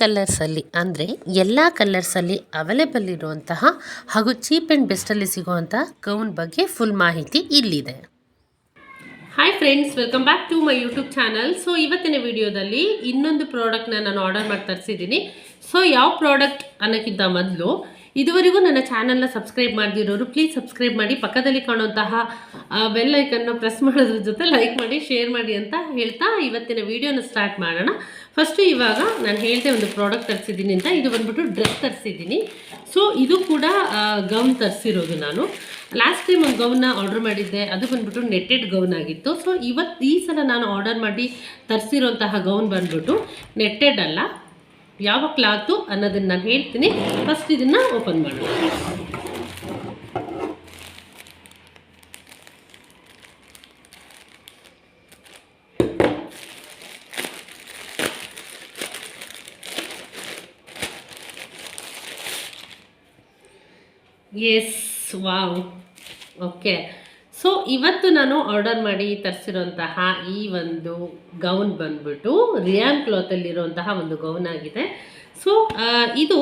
ಕಲರ್ಸಲ್ಲಿ ಅಂದರೆ ಎಲ್ಲ ಕಲರ್ಸಲ್ಲಿ ಅವೈಲೇಬಲ್ ಇರುವಂತಹ ಹಾಗೂ ಚೀಪ್ ಆ್ಯಂಡ್ ಬೆಸ್ಟಲ್ಲಿ ಸಿಗುವಂತಹ ಗೌನ್ ಬಗ್ಗೆ ಫುಲ್ ಮಾಹಿತಿ ಇಲ್ಲಿದೆ. Hi friends welcome back to my YouTube channel so ಇವತ್ತಿನ ವಿಡಿಯೋದಲ್ಲಿ ಇನ್ನೊಂದು ಪ್ರಾಡಕ್ಟ್ನ ನಾನು ಆರ್ಡರ್ ಮಾಡಿ ತರಿಸಿದ್ದೀನಿ. ಸೊ ಯಾವ ಪ್ರಾಡಕ್ಟ್ ಅನ್ನೋಕ್ಕಿಂತ ಮೊದಲು ಇದುವರೆಗೂ ನನ್ನ ಚಾನಲ್ನ ಸಬ್ಸ್ಕ್ರೈಬ್ ಮಾಡದಿರೋರು ಪ್ಲೀಸ್ ಸಬ್ಸ್ಕ್ರೈಬ್ ಮಾಡಿ. ಪಕ್ಕದಲ್ಲಿ ಕಾಣುವಂತಹ ಬೆಲ್ ಐಕನ್ನ ಪ್ರೆಸ್ ಮಾಡೋದ್ರ ಜೊತೆ ಲೈಕ್ ಮಾಡಿ ಶೇರ್ ಮಾಡಿ ಅಂತ ಹೇಳ್ತಾ ಇವತ್ತಿನ ವಿಡಿಯೋನ ಸ್ಟಾರ್ಟ್ ಮಾಡೋಣ. ಫಸ್ಟು ಇವಾಗ ನಾನು ಹೇಳಿದೆ ಒಂದು ಪ್ರಾಡಕ್ಟ್ ತರಿಸಿದ್ದೀನಿ ಅಂತ. ಇದು ಬಂದ್ಬಿಟ್ಟು ಡ್ರೆಸ್ ತರಿಸಿದ್ದೀನಿ. ಸೊ ಇದು ಕೂಡ ಗೌನ್ ತರಿಸಿರೋದು ನಾನು. ಲಾಸ್ಟ್ ಟೈಮ್ ಒಂದು ಗೌನ್ನ ಆರ್ಡರ್ ಮಾಡಿದ್ದೆ, ಅದು ಬಂದ್ಬಿಟ್ಟು ನೆಟ್ಟೆಡ್ ಗೌನ್ ಆಗಿತ್ತು. ಸೊ ಇವತ್ತು ಈ ಸಲ ನಾನು ಆರ್ಡರ್ ಮಾಡಿ ತರಿಸಿರೋಂತಹ ಗೌನ್ ಬಂದ್ಬಿಟ್ಟು ನೆಟ್ಟೆಡ್ ಅಲ್ಲ. ಯಾವ ಕ್ಲಾತು ಅನ್ನೋದನ್ನು ನಾನು ಹೇಳ್ತೀನಿ. ಫಸ್ಟ್ ಇದನ್ನು ಓಪನ್ ಮಾಡೋಣ. ಎಸ್ ವಾವ್ ಓಕೆ ಸೊ ಇವತ್ತು ನಾನು ಆರ್ಡರ್ ಮಾಡಿ ತರಿಸಿರೋಂತಹ ಈ ಒಂದು ಗೌನ್ ಬಂದ್ಬಿಟ್ಟು ರಿಯಾನ್ ಕ್ಲಾತಲ್ಲಿರುವಂತಹ ಒಂದು ಗೌನ್ ಆಗಿದೆ. ಸೊ ಇದು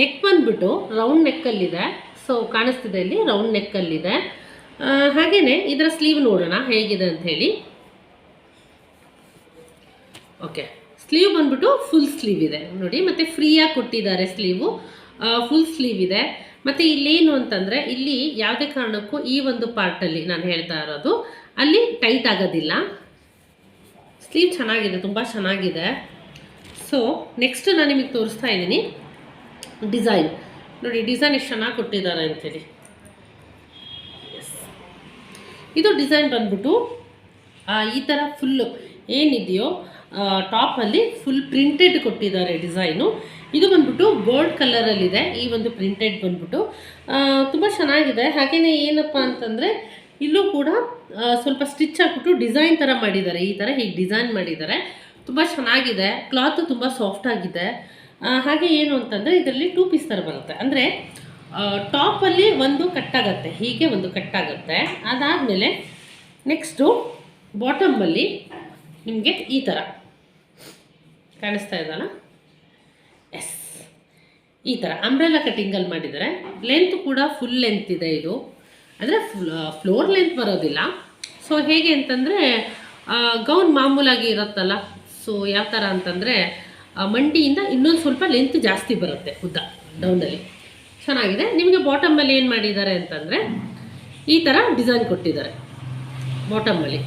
ನೆಕ್ ಬಂದ್ಬಿಟ್ಟು ರೌಂಡ್ ನೆಕ್ಕಲ್ಲಿದೆ ಸೊ ಕಾಣಿಸ್ತಿದೆ ಇಲ್ಲಿ ರೌಂಡ್ ನೆಕ್ಕಲ್ಲಿದೆ ಹಾಗೆಯೇ ಇದರ ಸ್ಲೀವ್ ನೋಡೋಣ ಹೇಗಿದೆ ಅಂತ ಹೇಳಿ. ಓಕೆ ಸ್ಲೀವ್ ಬಂದ್ಬಿಟ್ಟು ಫುಲ್ ಸ್ಲೀವ್ ಇದೆ. ನೋಡಿ, ಮತ್ತು ಫ್ರೀಯಾಗಿ ಕೊಟ್ಟಿದ್ದಾರೆ ಸ್ಲೀವು ಫುಲ್ ಸ್ಲೀವ್ ಇದೆ. ಮತ್ತು ಇಲ್ಲೇನು ಅಂತಂದರೆ ಇಲ್ಲಿ ಯಾವುದೇ ಕಾರಣಕ್ಕೂ ಈ ಒಂದು ಪಾರ್ಟಲ್ಲಿ ನಾನು ಹೇಳ್ತಾ ಇರೋದು, ಅಲ್ಲಿ ಟೈಟ್ ಆಗೋದಿಲ್ಲ. ಸ್ಲೀವ್ ಚೆನ್ನಾಗಿದೆ, ತುಂಬ ಚೆನ್ನಾಗಿದೆ. ಸೊ ನೆಕ್ಸ್ಟ್ ನಾನು ನಿಮಗೆ ತೋರಿಸ್ತಾ ಇದ್ದೀನಿ ಡಿಸೈನ್ ನೋಡಿ ಡಿಸೈನ್ ಎಷ್ಟು ಚೆನ್ನಾಗಿ ಕೊಟ್ಟಿದ್ದಾರೆ ಅಂತೇಳಿ. ಇದು ಡಿಸೈನ್ ಬಂದ್ಬಿಟ್ಟು ಈ ಥರ ಫುಲ್ಲು ಏನಿದೆಯೋ ಟಾಪಲ್ಲಿ ಫುಲ್ ಪ್ರಿಂಟೆಡ್ ಕೊಟ್ಟಿದ್ದಾರೆ ಡಿಸೈನು ಇದು ಬಂದ್ಬಿಟ್ಟು ಗೋಲ್ಡ್ ಕಲರಲ್ಲಿದೆ, ಈ ಒಂದು ಪ್ರಿಂಟೆಡ್ ಬಂದ್ಬಿಟ್ಟು. ತುಂಬ ಚೆನ್ನಾಗಿದೆ. ಹಾಗೆಯೇ ಏನಪ್ಪ ಅಂತಂದರೆ, ಇಲ್ಲೂ ಕೂಡ ಸ್ವಲ್ಪ ಸ್ಟಿಚ್ ಹಾಕ್ಬಿಟ್ಟು ಡಿಸೈನ್ ಥರ ಮಾಡಿದ್ದಾರೆ. ಈ ಥರ ಹೀಗೆ ಡಿಸೈನ್ ಮಾಡಿದ್ದಾರೆ. ತುಂಬ ಚೆನ್ನಾಗಿದೆ. ಕ್ಲಾತು ತುಂಬ ಸಾಫ್ಟ್ ಆಗಿದೆ. ಹಾಗೆ ಏನು ಅಂತಂದರೆ, ಇದರಲ್ಲಿ ಟೂ ಪೀಸ್ ಥರ ಬರುತ್ತೆ. ಅಂದರೆ ಟಾಪಲ್ಲಿ ಒಂದು ಕಟ್ಟಾಗತ್ತೆ ಹೀಗೆ ಒಂದು ಕಟ್ಟಾಗತ್ತೆ ಅದಾದಮೇಲೆ ನೆಕ್ಸ್ಟು ಬಾಟಮಲ್ಲಿ ನಿಮಗೆ ಈ ಥರ ಕಾಣಿಸ್ತಾ ಇದ್ದಲ್ಲ ಈ ಥರ ಅಂಬ್ರೆಲಾ ಕಟ್ಟಿಂಗಲ್ಲಿ ಮಾಡಿದರೆ. ಲೆಂತ್ ಕೂಡ ಫುಲ್ ಲೆಂತ್ ಇದೆ ಇದು. ಅಂದರೆ ಫ್ಲೋರ್ ಲೆಂತ್ ಬರೋದಿಲ್ಲ. ಸೊ ಹೇಗೆ ಅಂತಂದರೆ ಗೌನ್ ಮಾಮೂಲಾಗಿ ಇರುತ್ತಲ್ಲ. ಸೊ ಯಾವ ಥರ ಅಂತಂದರೆ ಮಂಡಿಯಿಂದ ಇನ್ನೊಂದು ಸ್ವಲ್ಪ ಲೆಂತ್ ಜಾಸ್ತಿ ಬರುತ್ತೆ ಉದ್ದ ಡೌನಲ್ಲಿ ಚೆನ್ನಾಗಿದೆ. ನಿಮಗೆ ಬಾಟಮಲ್ಲಿ ಏನು ಮಾಡಿದ್ದಾರೆ ಅಂತಂದರೆ, ಈ ಥರ ಡಿಸೈನ್ ಕೊಟ್ಟಿದ್ದಾರೆ. ಬಾಟಮಲ್ಲಿ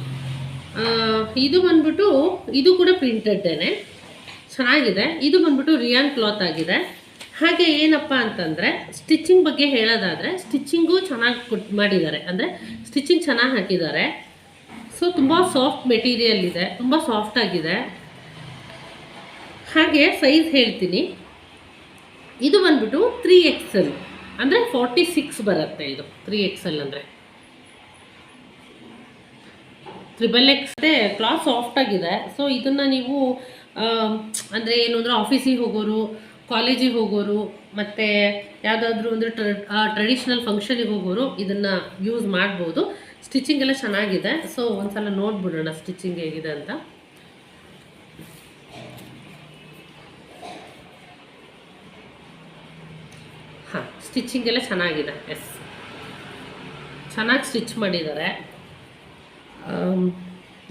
ಇದು ಬಂದ್ಬಿಟ್ಟು, ಇದು ಕೂಡ ಪ್ರಿಂಟೆಡ್ಡೇನೆ ಚೆನ್ನಾಗಿದೆ. ಇದು ಬಂದ್ಬಿಟ್ಟು ರಿಯಾನ್ ಕ್ಲಾತ್ ಆಗಿದೆ. ಹಾಗೆ ಏನಪ್ಪ ಅಂತಂದರೆ ಸ್ಟಿಚಿಂಗ್ ಬಗ್ಗೆ ಹೇಳೋದಾದರೆ ಸ್ಟಿಚಿಂಗು ಚೆನ್ನಾಗಿ ಕೊಟ್ ಮಾಡಿದ್ದಾರೆ. ಅಂದರೆ ಸ್ಟಿಚಿಂಗ್ ಚೆನ್ನಾಗಿ ಹಾಕಿದ್ದಾರೆ. ಸೊ ತುಂಬ ಸಾಫ್ಟ್ ಮೆಟೀರಿಯಲ್ ಇದೆ, ತುಂಬ ಸಾಫ್ಟ್ ಆಗಿದೆ. ಹಾಗೆ ಸೈಜ್ ಹೇಳ್ತೀನಿ. ಇದು ಬಂದ್ಬಿಟ್ಟು ತ್ರೀ ಎಕ್ಸೆಲ್ ಅಂದರೆ ಫಾರ್ಟಿ ಸಿಕ್ಸ್ ಬರುತ್ತೆ ಇದು ತ್ರೀ ಎಕ್ಸೆಲ್ ಅಂದರೆ. ತ್ರಿಬಲ್ ಎಕ್ಸ್ ಕ್ಲಾತ್ ಸಾಫ್ಟ್ ಆಗಿದೆ. ಸೊ ಇದನ್ನು ನೀವು ಅಂದರೆ ಏನು ಅಂದರೆ ಆಫೀಸಿಗೆ ಹೋಗೋರು ಕಾಲೇಜಿಗೆ ಹೋಗೋರು, ಮತ್ತು ಯಾವುದಾದ್ರೂ ಒಂದು ಟ್ರೆಡಿಷ್ನಲ್ ಫಂಕ್ಷನಿಗೆ ಹೋಗೋರು ಇದನ್ನು ಯೂಸ್ ಮಾಡ್ಬೋದು. ಸ್ಟಿಚಿಂಗ್ ಎಲ್ಲ ಚೆನ್ನಾಗಿದೆ. ಸೊ ಒಂದ್ಸಲ ನೋಡ್ಬಿಡೋಣ ಸ್ಟಿಚಿಂಗ್ ಹೇಗಿದೆ ಅಂತ. ಹಾಂ ಸ್ಟಿಚಿಂಗ್ ಎಲ್ಲ ಚೆನ್ನಾಗಿದೆ. ಎಸ್ ಚೆನ್ನಾಗಿ ಸ್ಟಿಚ್ ಮಾಡಿದ್ದಾರೆ.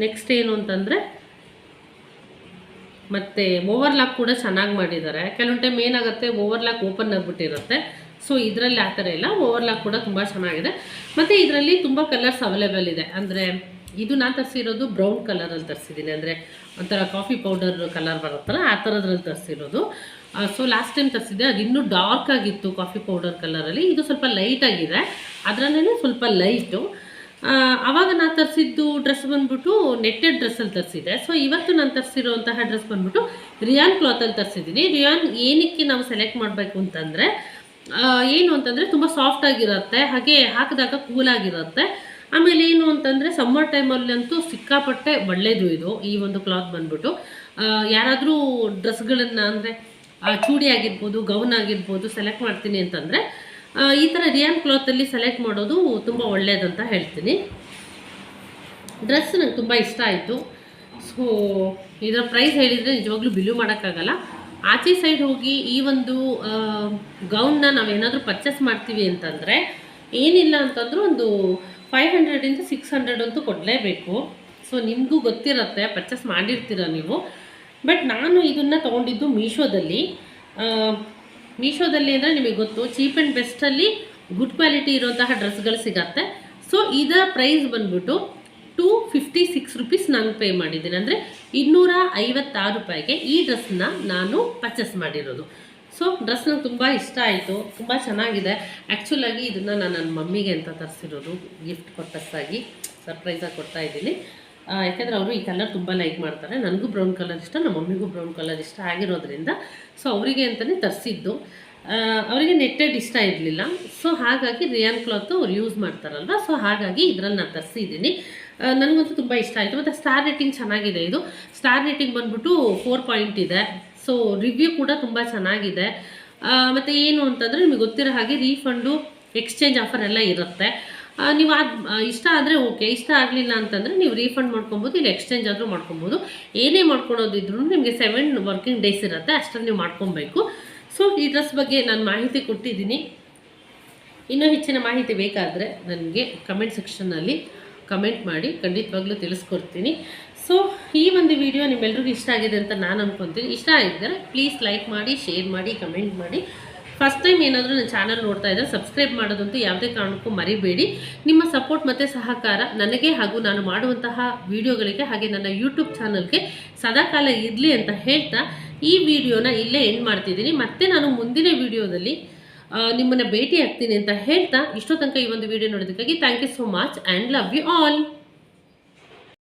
ನೆಕ್ಸ್ಟ್ ಏನು ಅಂತಂದರೆ ಮತ್ತು ಓವರ್ಲಾಕ್ ಕೂಡ ಚೆನ್ನಾಗಿ ಮಾಡಿದ್ದಾರೆ. ಕೆಲವೊಂದು ಟೈಮ್ ಏನಾಗುತ್ತೆ ಓವರ್ಲಾಕ್ ಓಪನ್ ಆಗಿಬಿಟ್ಟಿರುತ್ತೆ. ಸೊ ಇದರಲ್ಲಿ ಆ ಥರ ಇಲ್ಲ. ಓವರ್ಲಾಕ್ ಕೂಡ ತುಂಬ ಚೆನ್ನಾಗಿದೆ. ಮತ್ತು ಇದರಲ್ಲಿ ತುಂಬ ಕಲರ್ಸ್ ಅವೈಲೇಬಲ್ ಇದೆ. ಅಂದರೆ ಇದು ನಾನು ತರಿಸಿರೋದು ಬ್ರೌನ್ ಕಲರಲ್ಲಿ ತರಿಸಿದ್ದೀನಿ ಅಂದರೆ ಒಂಥರ ಕಾಫಿ ಪೌಡರ್ ಕಲರ್ ಬರುತ್ತಲ್ಲ, ಆ ಥರದ್ರಲ್ಲಿ ತರಿಸಿರೋದು. ಸೊ ಲಾಸ್ಟ್ ಟೈಮ್ ತರಿಸಿದ್ದೆ, ಅದು ಇನ್ನೂ ಡಾರ್ಕ್ ಆಗಿತ್ತು ಕಾಫಿ ಪೌಡರ್ ಕಲರಲ್ಲಿ ಇದು ಸ್ವಲ್ಪ ಲೈಟ್ ಆಗಿದೆ. ಅದರಲ್ಲೇ ಸ್ವಲ್ಪ ಲೈಟು ಆವಾಗ ನಾನು ತರಿಸಿದ್ದು ಡ್ರೆಸ್ ಬಂದ್ಬಿಟ್ಟು ನೆಟ್ಟೆಡ್ ಡ್ರೆಸ್ಸಲ್ಲಿ ತರಿಸಿದೆ ಸೊ ಇವತ್ತು ನಾನು ತರಿಸಿರುವಂತಹ ಡ್ರೆಸ್ ಬಂದ್ಬಿಟ್ಟು ರಿಯಾನ್ ಕ್ಲಾತಲ್ಲಿ ತರಿಸಿದ್ದೀನಿ. ರಿಯಾನ್ ಏನಕ್ಕೆ ನಾವು ಸೆಲೆಕ್ಟ್ ಮಾಡಬೇಕು ಅಂತಂದರೆ ಏನು ಅಂತಂದರೆ ತುಂಬ ಸಾಫ್ಟ್ ಆಗಿರುತ್ತೆ, ಹಾಗೆ ಹಾಕಿದಾಗ ಕೂಲಾಗಿರುತ್ತೆ ಆಮೇಲೆ ಏನು ಅಂತಂದರೆ ಸಮ್ಮರ್ ಟೈಮಲ್ಲಂತೂ ಸಿಕ್ಕಾಪಟ್ಟೆ ಒಳ್ಳೆಯದು ಇದು, ಈ ಒಂದು ಕ್ಲಾತ್ ಬಂದ್ಬಿಟ್ಟು. ಯಾರಾದರೂ ಡ್ರೆಸ್ಗಳನ್ನು ಅಂದರೆ ಚೂಡಿ ಆಗಿರ್ಬೋದು ಗೌನ್ ಆಗಿರ್ಬೋದು ಸೆಲೆಕ್ಟ್ ಮಾಡ್ತೀನಿ ಅಂತಂದರೆ ಈ ಥರ ರಿಯಾನ್ ಕ್ಲಾತಲ್ಲಿ ಸೆಲೆಕ್ಟ್ ಮಾಡೋದು ತುಂಬ ಒಳ್ಳೆಯದಂತ ಹೇಳ್ತೀನಿ. ಡ್ರೆಸ್ ನಂಗೆ ತುಂಬ ಇಷ್ಟ ಆಯಿತು. ಸೊ ಇದರ ಪ್ರೈಸ್ ಹೇಳಿದರೆ ನಿಜವಾಗ್ಲೂ ಬಿಲ್ಯೂ ಮಾಡೋಕ್ಕಾಗಲ್ಲ. ಆಚೆ ಸೈಡ್ ಹೋಗಿ ಈ ಒಂದು ಗೌನ್ನ ನಾವೇನಾದರೂ ಪರ್ಚೇಸ್ ಮಾಡ್ತೀವಿ ಅಂತಂದರೆ, ಏನಿಲ್ಲ ಅಂತಂದರೂ ಒಂದು ಫೈವ್ ಹಂಡ್ರೆಡಿಂದ ಸಿಕ್ಸ್ ಹಂಡ್ರೆಡ್ ಅಂತೂ ಕೊಡಲೇಬೇಕು. ಸೊ ನಿಮಗೂ ಗೊತ್ತಿರುತ್ತೆ ಪರ್ಚೇಸ್ ಮಾಡಿರ್ತೀರ ನೀವು. ಬಟ್ ನಾನು ಇದನ್ನು ತೊಗೊಂಡಿದ್ದು ಮೀಶೋದಲ್ಲಿ ಮೀಶೋದಲ್ಲಿ ಅಂದರೆ ನಿಮಗೆ ಗೊತ್ತು ಚೀಪ್ ಆ್ಯಂಡ್ ಬೆಸ್ಟಲ್ಲಿ ಗುಡ್ ಕ್ವಾಲಿಟಿ ಇರುವಂತಹ ಡ್ರೆಸ್ಗಳು ಸಿಗತ್ತೆ. ಸೊ ಇದರ ಪ್ರೈಸ್ ಬಂದ್ಬಿಟ್ಟು ಟೂ ಫಿಫ್ಟಿ ಸಿಕ್ಸ್ ರುಪೀಸ್ ನಾನು ಪೇ ಮಾಡಿದ್ದೀನಿ. ಅಂದರೆ ಇನ್ನೂರ ಐವತ್ತಾರು ರೂಪಾಯಿಗೆ ಈ ಡ್ರೆಸ್ನ ನಾನು ಪರ್ಚೇಸ್ ಮಾಡಿರೋದು. ಸೊ ಡ್ರೆಸ್ ನಂಗೆ ತುಂಬ ಇಷ್ಟ ಆಯಿತು, ತುಂಬ ಚೆನ್ನಾಗಿದೆ. ಆ್ಯಕ್ಚುಲಾಗಿ ಇದನ್ನು ನಾನು ನನ್ನ ಮಮ್ಮಿಗೆ ಅಂತ ತರಿಸಿರೋದು ಗಿಫ್ಟ್ ಪರ್ಪಸ್ಸಾಗಿ ಸರ್ಪ್ರೈಸಾಗಿ ಕೊಡ್ತಾ ಇದ್ದೀನಿ. ಯಾಕಂದರೆ ಅವರು ಈ ಕಲರ್ ತುಂಬ ಲೈಕ್ ಮಾಡ್ತಾರೆ. ನನಗೂ ಬ್ರೌನ್ ಕಲರ್ ಇಷ್ಟ ನಮ್ಮ ಮಮ್ಮಿಗೂ ಬ್ರೌನ್ ಕಲರ್ ಇಷ್ಟ ಆಗಿರೋದ್ರಿಂದ. ಸೊ ಅವರಿಗೆ ಅಂತಲೇ ತರಿಸಿದ್ದು. ಅವರಿಗೆ ನೆಟ್ಟೆಡ್ ಇಷ್ಟ ಇರಲಿಲ್ಲ. ಸೊ ಹಾಗಾಗಿ ರಿಯಾನ್ ಕ್ಲಾತ್ ಅವ್ರು ಯೂಸ್ ಮಾಡ್ತಾರಲ್ವ? ಸೊ ಹಾಗಾಗಿ ಇದರಲ್ಲಿ ನಾನು ತರಿಸಿದ್ದೀನಿ. ನನಗಂತೂ ತುಂಬ ಇಷ್ಟ ಆಯಿತು. ಮತ್ತು ಸ್ಟಾರ್ ರೇಟಿಂಗ್ ಚೆನ್ನಾಗಿದೆ ಇದು. ಸ್ಟಾರ್ ರೇಟಿಂಗ್ ಬಂದ್ಬಿಟ್ಟು ಫೋರ್ ಪಾಯಿಂಟ್ ಇದೆ. ಸೊ ರಿವ್ಯೂ ಕೂಡ ತುಂಬ ಚೆನ್ನಾಗಿದೆ. ಮತ್ತು ಏನು ಅಂತಂದರೆ ನಿಮಗೆ ಗೊತ್ತಿರೋ ಹಾಗೆ ರೀಫಂಡು ಎಕ್ಸ್ಚೇಂಜ್ ಆಫರ್ ಎಲ್ಲ ಇರುತ್ತೆ. ನೀವು ಅದು ಇಷ್ಟ ಆದರೆ ಓಕೆ, ಇಷ್ಟ ಆಗಲಿಲ್ಲ ಅಂತಂದರೆ ನೀವು ರೀಫಂಡ್ ಮಾಡ್ಕೊಬೋದು, ಇಲ್ಲ ಎಕ್ಸ್ಚೇಂಜ್ ಆದರೂ ಮಾಡ್ಕೊಬೋದು. ಏನೇ ಮಾಡ್ಕೊಳೋದಿದ್ರು ನಿಮಗೆ ಸೆವೆನ್ ವರ್ಕಿಂಗ್ ಡೇಸ್ ಇರುತ್ತೆ, ಅಷ್ಟರಲ್ಲಿ ನೀವು ಮಾಡ್ಕೊಬೇಕು. ಸೊ ಈ ಡ್ರೆಸ್ ಬಗ್ಗೆ ನಾನು ಮಾಹಿತಿ ಕೊಟ್ಟಿದ್ದೀನಿ. ಇನ್ನೂ ಹೆಚ್ಚಿನ ಮಾಹಿತಿ ಬೇಕಾದರೆ ನನಗೆ ಕಮೆಂಟ್ ಸೆಕ್ಷನ್ನಲ್ಲಿ ಕಮೆಂಟ್ ಮಾಡಿ, ಖಂಡಿತವಾಗ್ಲೂ ತಿಳಿಸ್ಕೊಡ್ತೀನಿ. ಸೊ ಈ ಒಂದು ವಿಡಿಯೋ ನಿಮ್ಮೆಲ್ರಿಗೂ ಇಷ್ಟ ಆಗಿದೆ ಅಂತ ನಾನು ಅಂದ್ಕೊತೀನಿ ಇಷ್ಟ ಆಗಿದ್ದರೆ ಪ್ಲೀಸ್ ಲೈಕ್ ಮಾಡಿ ಶೇರ್ ಮಾಡಿ ಕಮೆಂಟ್ ಮಾಡಿ. ಫಸ್ಟ್ ಟೈಮ್ ಏನಾದರೂ ನನ್ನ ಚಾನಲ್ ನೋಡ್ತಾ ಇದ್ದರೆ ಸಬ್ಸ್ಕ್ರೈಬ್ ಮಾಡೋದಂತೂ ಯಾವುದೇ ಕಾರಣಕ್ಕೂ ಮರಿಬೇಡಿ. ನಿಮ್ಮ ಸಪೋರ್ಟ್ ಮತ್ತು ಸಹಕಾರ ನನಗೆ ಹಾಗೂ ನಾನು ಮಾಡುವಂತಹ ವಿಡಿಯೋಗಳಿಗೆ ಹಾಗೆ ನನ್ನ ಯೂಟ್ಯೂಬ್ ಚಾನಲ್ಗೆ ಸದಾಕಾಲ ಇರಲಿ ಅಂತ ಹೇಳ್ತಾ ಈ ವಿಡಿಯೋನ ಇಲ್ಲೇ ಎಂಡ್ ಮಾಡ್ತಿದ್ದೀನಿ. ಮತ್ತೆ ನಾನು ಮುಂದಿನ ವಿಡಿಯೋದಲ್ಲಿ ನಿಮ್ಮನ್ನು ಭೇಟಿ ಆಗ್ತೀನಿ ಅಂತ ಹೇಳ್ತಾ ಇಷ್ಟೋ ತನಕ ಈ ಒಂದು video ನೋಡೋದಕ್ಕಾಗಿ thank you so much and love you all